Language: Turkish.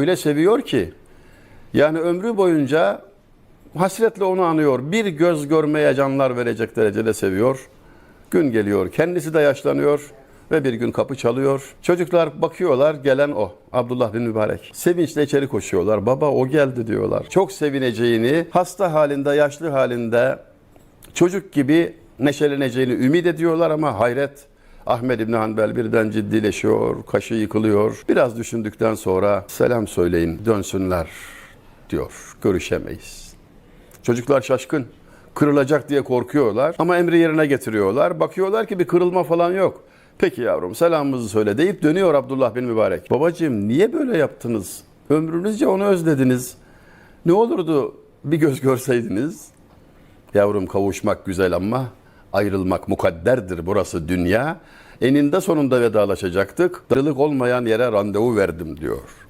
Öyle seviyor ki yani ömrü boyunca hasretle onu anıyor. Bir göz görmeye canlar verecek derecede seviyor. Gün geliyor kendisi de yaşlanıyor ve bir gün kapı çalıyor. Çocuklar bakıyorlar gelen o Abdullah bin Mübarek. Sevinçle içeri koşuyorlar. Baba o geldi diyorlar. Çok sevineceğini, hasta halinde, yaşlı halinde çocuk gibi neşeleneceğini ümit ediyorlar ama hayret Ahmed İbni Hanbel birden ciddileşiyor, kaşı yıkılıyor. Biraz düşündükten sonra selam söyleyin dönsünler diyor. Görüşemeyiz. Çocuklar şaşkın. Kırılacak diye korkuyorlar ama emri yerine getiriyorlar. Bakıyorlar ki bir kırılma falan yok. Peki yavrum selamımızı söyle deyip dönüyor Abdullah bin Mübarek. Babacığım niye böyle yaptınız? Ömrünüzce onu özlediniz. Ne olurdu bir göz görseydiniz? Yavrum kavuşmak güzel ama ayrılmak mukadderdir burası dünya. Eninde sonunda vedalaşacaktık. Darılık olmayan yere randevu verdim diyor.